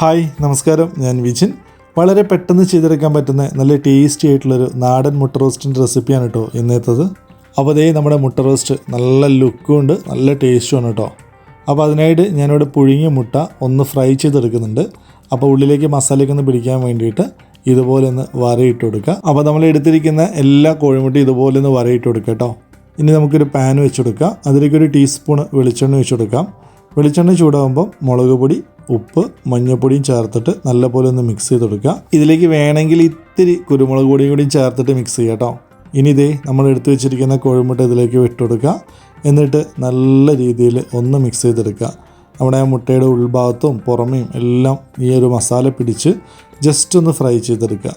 Hi നമസ്കാരം. ഞാൻ വിജിൻ. വളരെ പെട്ടെന്ന് ചെയ്തെടുക്കാൻ പറ്റുന്ന നല്ല ടേസ്റ്റി ആയിട്ടുള്ളൊരു നാടൻ മുട്ട റോസ്റ്റിന്റെ റെസിപ്പിയാണ് കേട്ടോ ഇന്നത്തേത്. അപ്പോൾ അതേ നമ്മുടെ മുട്ട റോസ്റ്റ് നല്ല ലുക്കും ഉണ്ട് നല്ല ടേസ്റ്റുമാണ് കേട്ടോ അപ്പോൾ അതിനായിട്ട് ഞാനിവിടെ പുഴുങ്ങിയ മുട്ട ഒന്ന് ഫ്രൈ ചെയ്തെടുക്കുന്നുണ്ട്. അപ്പോൾ ഉള്ളിലേക്ക് മസാലയൊക്കെ ഒന്ന് പിടിക്കാൻ വേണ്ടിയിട്ട് ഇതുപോലെ ഒന്ന് വരയിട്ട് കൊടുക്കുക. അപ്പോൾ നമ്മൾ എടുത്തിരിക്കുന്ന എല്ലാ കോഴിമുട്ടയും ഇതുപോലെ ഒന്ന് വരയിട്ട് കൊടുക്കുക കേട്ടോ ഇനി നമുക്കൊരു പാൻ വെച്ച് കൊടുക്കുക. അതിലേക്ക് ഒരു ടീസ്പൂൺ വെളിച്ചെണ്ണ വെച്ച് കൊടുക്കാം. വെളിച്ചെണ്ണ ചൂടാകുമ്പോൾ മുളക് പൊടി ഉപ്പ് മഞ്ഞൾപ്പൊടിയും ചേർത്തിട്ട് നല്ലപോലെ ഒന്ന് മിക്സ് ചെയ്ത് കൊടുക്കുക. ഇതിലേക്ക് വേണമെങ്കിൽ ഇത്തിരി കുരുമുളക് പൊടിയും കൂടിയും ചേർത്തിട്ട് മിക്സ് ചെയ്യുക കേട്ടോ ഇനി ഇതേ നമ്മൾ എടുത്തു വെച്ചിരിക്കുന്ന കോഴിമുട്ട ഇതിലേക്ക് വിട്ടു കൊടുക്കുക. എന്നിട്ട് നല്ല രീതിയിൽ ഒന്ന് മിക്സ് ചെയ്തെടുക്കുക. നമ്മുടെ ആ മുട്ടയുടെ ഉൾഭാഗത്തും പുറമേയും എല്ലാം ഈ ഒരു മസാല പിടിച്ച് ജസ്റ്റ് ഒന്ന് ഫ്രൈ ചെയ്തെടുക്കുക.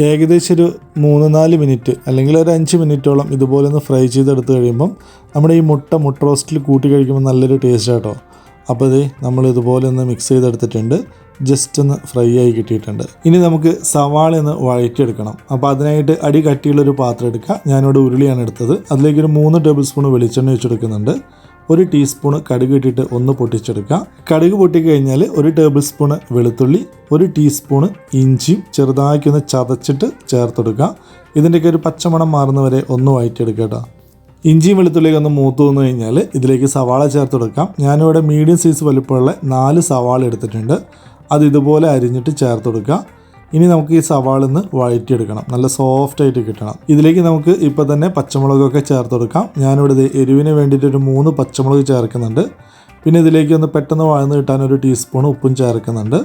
ഏകദേശം ഒരു മൂന്ന് നാല് മിനിറ്റ് അല്ലെങ്കിൽ ഒരു അഞ്ച് മിനിറ്റോളം ഇതുപോലെ ഒന്ന് ഫ്രൈ ചെയ്തെടുത്ത് കഴിയുമ്പം നമ്മുടെ ഈ മുട്ട മുട്ട റോസ്റ്റിൽ കൂട്ടി കഴിക്കുമ്പോൾ നല്ലൊരു ടേസ്റ്റ് ആട്ടോ. അപ്പോൾ ഇത് നമ്മൾ ഇതുപോലെ ഒന്ന് മിക്സ് ചെയ്തെടുത്തിട്ടുണ്ട്. ജസ്റ്റ് ഒന്ന് ഫ്രൈ ആയി കിട്ടിയിട്ടുണ്ട്. ഇനി നമുക്ക് സവാള ഒന്ന് വഴറ്റിയെടുക്കണം. അപ്പോൾ അതിനായിട്ട് അടി കട്ടിയുള്ളൊരു പാത്രം എടുക്കുക. ഞാനിവിടെ ഉരുളിയാണ് എടുത്തത്. അതിലേക്ക് ഒരു മൂന്ന് ടേബിൾ സ്പൂൺ വെളിച്ചെണ്ണ വെച്ചെടുക്കുന്നുണ്ട് ഒരു ടീസ്പൂണ് കടുക് ഇട്ടിട്ട് ഒന്ന് പൊട്ടിച്ചെടുക്കുക. കടുക് പൊട്ടിക്കഴിഞ്ഞാൽ ഒരു ടേബിൾ സ്പൂണ് വെളുത്തുള്ളി ഒരു ടീസ്പൂണ് ഇഞ്ചിയും ചെറുതാക്കി ഒന്ന് ചതച്ചിട്ട് ചേർത്തെടുക്കുക. ഇതിന്റെയൊക്കെ ഒരു പച്ചമണം മാറുന്ന വരെ ഒന്ന് വഴറ്റിയെടുക്കുക കേട്ടോ ഇഞ്ചിയും വെളുത്തുള്ളിയൊക്കെ ഒന്ന് മൂത്ത് വന്നു കഴിഞ്ഞാൽ ഇതിലേക്ക് സവാള ചേർത്തെടുക്കാം. ഞാനിവിടെ മീഡിയം സൈസ് വലുപ്പമുള്ള നാല് സവാള എടുത്തിട്ടുണ്ട്. അത് ഇതുപോലെ അരിഞ്ഞിട്ട് ചേർത്ത് കൊടുക്കുക ഇനി നമുക്ക് ഈ സവാളിന്ന് വഴറ്റിയെടുക്കണം. നല്ല സോഫ്റ്റ് ആയിട്ട് കിട്ടണം. ഇതിലേക്ക് നമുക്ക് ഇപ്പോൾ തന്നെ പച്ചമുളകൊക്കെ ചേർത്ത് കൊടുക്കാം. ഞാനിവിടെ എരിവിന് വേണ്ടിയിട്ട് ഒരു മൂന്ന് പച്ചമുളക് ചേർക്കുന്നുണ്ട്. പിന്നെ ഇതിലേക്ക് ഒന്ന് പെട്ടെന്ന് വഴന്ന് കിട്ടാൻ ഒരു ടീസ്പൂൺ ഉപ്പും ചേർക്കുന്നുണ്ട്.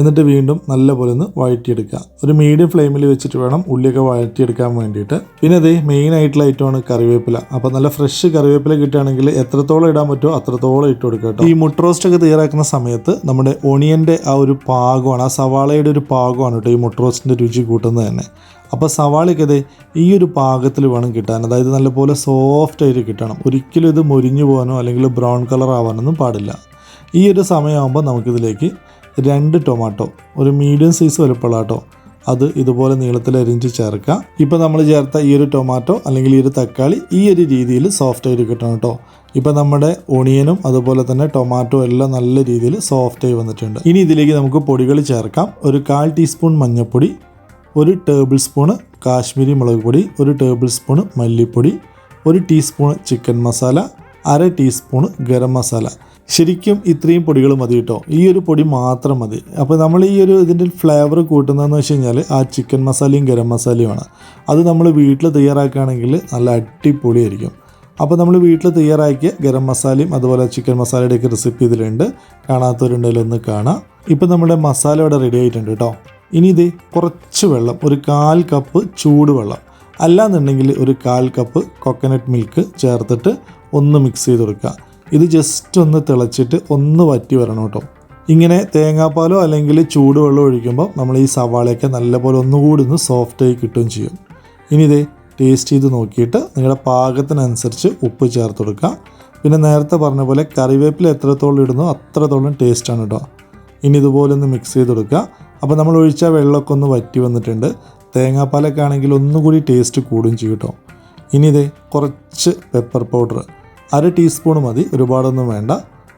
എന്നിട്ട് വീണ്ടും നല്ലപോലെ ഒന്ന് വഴറ്റിയെടുക്കുക. ഒരു മീഡിയം ഫ്ലെയിമിൽ വെച്ചിട്ട് വേണം ഉള്ളിയൊക്കെ വഴറ്റിയെടുക്കാൻ വേണ്ടിയിട്ട്. പിന്നെ ഇത് മെയിൻ ആയിട്ടുള്ള ഐറ്റമാണ് കറിവേപ്പില. അപ്പോൾ നല്ല ഫ്രഷ് കറിവേപ്പില കിട്ടുകയാണെങ്കിൽ എത്രത്തോളം ഇടാൻ പറ്റുമോ അത്രത്തോളം ഇട്ട് കൊടുക്കുക കേട്ടോ. ഈ മുട്ട ഒക്കെ തയ്യാറാക്കുന്ന സമയത്ത് നമ്മുടെ ഒണിയന്റെ ആ ഒരു പാകമാണ് ആ സവാളയുടെ ഒരു പാകമാണ് കേട്ടോ ഈ മുട്ട റോസ്റ്റിന്റെ രുചി കൂട്ടുന്നത് തന്നെ. അപ്പോൾ സവാളയ്ക്ക് അതെ ഈ ഒരു പാകത്തിൽ വേണം കിട്ടാൻ. അതായത് നല്ലപോലെ സോഫ്റ്റ് ആയിട്ട് കിട്ടണം. ഒരിക്കലും ഇത് മുരിഞ്ഞു പോകാനോ അല്ലെങ്കിൽ ബ്രൗൺ കളർ ആവാനൊന്നും പാടില്ല. ഈ ഒരു സമയമാകുമ്പോൾ നമുക്കിതിലേക്ക് രണ്ട് ടൊമാറ്റോ ഒരു മീഡിയം സൈസ് വലുപ്പമുള്ള കേട്ടോ അത് ഇതുപോലെ നീളത്തിൽ അരിഞ്ഞ് ചേർക്കുക. ഇപ്പോൾ നമ്മൾ ചേർത്ത ഈ ഒരു ടൊമാറ്റോ അല്ലെങ്കിൽ ഈ ഒരു തക്കാളി ഈ ഒരു രീതിയിൽ സോഫ്റ്റ് ആയിട്ട് കിട്ടണം കേട്ടോ ഇപ്പോൾ നമ്മുടെ ഒണിയനും അതുപോലെ തന്നെ ടൊമാറ്റോ എല്ലാം നല്ല രീതിയിൽ സോഫ്റ്റ് ആയി വന്നിട്ടുണ്ട്. ഇനി ഇതിലേക്ക് നമുക്ക് പൊടികൾ ചേർക്കാം. ഒരു കാൽ ടീസ്പൂൺ മഞ്ഞൾപ്പൊടി ഒരു ടേബിൾ സ്പൂണ് കാശ്മീരി മുളക് പൊടി ഒരു ടേബിൾ സ്പൂണ് മല്ലിപ്പൊടി ഒരു ടീസ്പൂൺ ചിക്കൻ മസാല അര ടീസ്പൂൺ ഗരം മസാല. ശരിക്കും ഇത്രയും പൊടികൾ മതി കേട്ടോ ഈ ഒരു പൊടി മാത്രം മതി. അപ്പോൾ നമ്മൾ ഈ ഒരു ഇതിന്റെ ഫ്ലേവർ കൂട്ടുന്നതെന്ന് വെച്ച് കഴിഞ്ഞാൽ ആ ചിക്കൻ മസാലയും ഗരം മസാലയുമാണ് അത് നമ്മൾ വീട്ടിൽ തയ്യാറാക്കുകയാണെങ്കിൽ നല്ല അടിപൊളിയായിരിക്കും. അപ്പോൾ നമ്മൾ വീട്ടിൽ തയ്യാറാക്കിയ ഗരം മസാലയും അതുപോലെ ചിക്കൻ മസാലയുടെയൊക്കെ റെസിപ്പി ഇതിലുണ്ട്. കാണാത്തവരുണ്ടെങ്കിൽ ഒന്ന് കാണാം. ഇപ്പം നമ്മുടെ മസാല ഇവിടെ റെഡി ആയിട്ടുണ്ട് കേട്ടോ ഇനി ഇത് കുറച്ച് വെള്ളം ഒരു കാൽ കപ്പ് ചൂടുവെള്ളം. അല്ലാന്നുണ്ടെങ്കിൽ ഒരു കാൽ കപ്പ് കോക്കനട്ട് മിൽക്ക് ചേർത്തിട്ട് ഒന്ന് മിക്സ് ചെയ്ത് കൊടുക്കുക. ഇത് ജസ്റ്റ് ഒന്ന് തിളച്ചിട്ട് ഒന്ന് വറ്റി വരണം കേട്ടോ. ഇങ്ങനെ തേങ്ങാപ്പാലോ അല്ലെങ്കിൽ ചൂടുവെള്ളം ഒഴിക്കുമ്പോൾ നമ്മൾ ഈ സവാളയൊക്കെ നല്ലപോലെ ഒന്നുകൂടി ഒന്ന് സോഫ്റ്റായി കിട്ടുകയും ചെയ്യും. ഇനി ഇതേ ടേസ്റ്റ് ചെയ്ത് നോക്കിയിട്ട് നിങ്ങളുടെ പാകത്തിനനുസരിച്ച് ഉപ്പ് ചേർത്ത് കൊടുക്കുക. പിന്നെ നേരത്തെ പറഞ്ഞ പോലെ കറിവേപ്പില എത്രത്തോളം ഇടുന്നോ അത്രത്തോളം ടേസ്റ്റാണ് കേട്ടോ. ഇനി ഇതുപോലെ ഒന്ന് മിക്സ് ചെയ്ത് കൊടുക്കുക. അപ്പോൾ നമ്മൾ ഒഴിച്ച വെള്ളമൊക്കെ ഒന്ന് വറ്റി വന്നിട്ടുണ്ട്. തേങ്ങാപ്പാലൊക്കെ ആണെങ്കിൽ ഒന്നുകൂടി ടേസ്റ്റ് കൂടും ചെയ്യും കേട്ടോ. ഇനി ഇതേ കുറച്ച് പെപ്പർ പൗഡർ അര ടീസ്പൂൺ മതി ഒരുപാടൊന്നും വേണ്ട.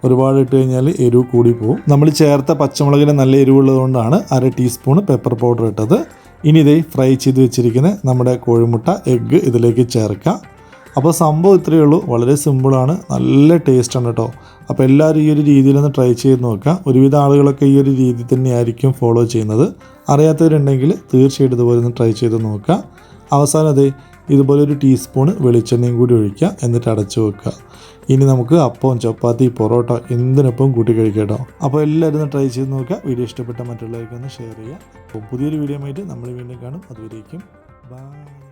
ഒരുപാട് ഇട്ട് കഴിഞ്ഞാൽ എരിവ് കൂടി പോകും നമ്മൾ ചേർത്ത പച്ചമുളകിന് നല്ല എരിവുള്ളതുകൊണ്ടാണ് അര ടീസ്പൂൺ പെപ്പർ പൗഡർ ഇട്ടത്. ഇനി ഇതേ ഫ്രൈ ചെയ്ത് വെച്ചിരിക്കുന്ന നമ്മുടെ കോഴിമുട്ട എഗ്ഗ് ഇതിലേക്ക് ചേർക്കാം. അപ്പോൾ സംഭവം ഇത്രയേ ഉള്ളൂ. വളരെ സിമ്പിളാണ് നല്ല ടേസ്റ്റാണ് കേട്ടോ. അപ്പോൾ എല്ലാവരും ഈ ഒരു രീതിയിലൊന്ന് ട്രൈ ചെയ്ത് നോക്കുക. ഒരുവിധ ആളുകളൊക്കെ ഈ ഒരു രീതി തന്നെയായിരിക്കും ഫോളോ ചെയ്യുന്നത്. അറിയാത്തവരുണ്ടെങ്കിൽ തീർച്ചയായിട്ടും ഇതുപോലെ ഒന്ന് ട്രൈ ചെയ്ത് നോക്കുക. അവസാനം അതേ ഇതുപോലെ ഒരു ടീസ്പൂൺ വെളിച്ചെണ്ണയും കൂടി ഒഴിക്കുക. എന്നിട്ട് അടച്ചു വെക്കുക. ഇനി നമുക്ക് അപ്പവും ചപ്പാത്തി പൊറോട്ട എന്തിനൊപ്പം കൂട്ടി കഴിക്കാം കേട്ടോ. അപ്പോൾ എല്ലാവരും ഒന്ന് ട്രൈ ചെയ്ത് നോക്കുക. വീഡിയോ ഇഷ്ടപ്പെട്ട മറ്റുള്ളവർക്ക് ഒന്ന് ഷെയർ ചെയ്യുക. അപ്പോൾ പുതിയൊരു വീഡിയോ ആയിട്ട് നമ്മൾ വീണ്ടും കാണും. അതുവരേക്കും ബൈ